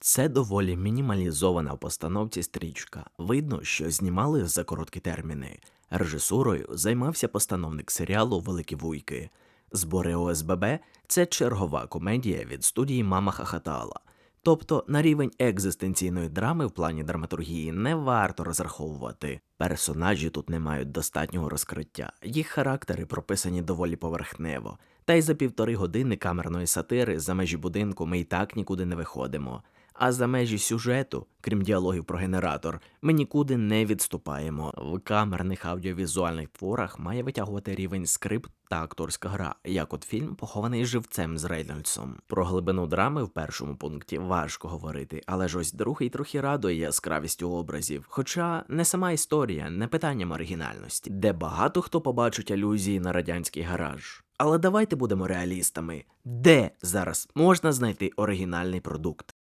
Це доволі мінімалізована в постановці стрічка. Видно, що знімали за короткі терміни. Режисурою займався постановник серіалу Великі Вуйки. Збори ОСББ це чергова комедія від студії Мама Хахатала. Тобто на рівень екзистенційної драми в плані драматургії не варто розраховувати. Персонажі тут не мають достатнього розкриття, їх характери прописані доволі поверхнево. Та й за півтори години камерної сатири за межі будинку ми і так нікуди не виходимо. А за межі сюжету, крім діалогів про генератор, ми нікуди не відступаємо. В камерних аудіовізуальних творах має витягувати рівень скрипт та акторська гра, як от фільм похований живцем з Рейнольдсом. Про глибину драми в першому пункті важко говорити, але ж ось другий трохи радує яскравістю образів. Хоча не сама історія, не питанням оригінальності, де багато хто побачить алюзії на радянський гараж. Але давайте будемо реалістами, де зараз можна знайти оригінальний продукт.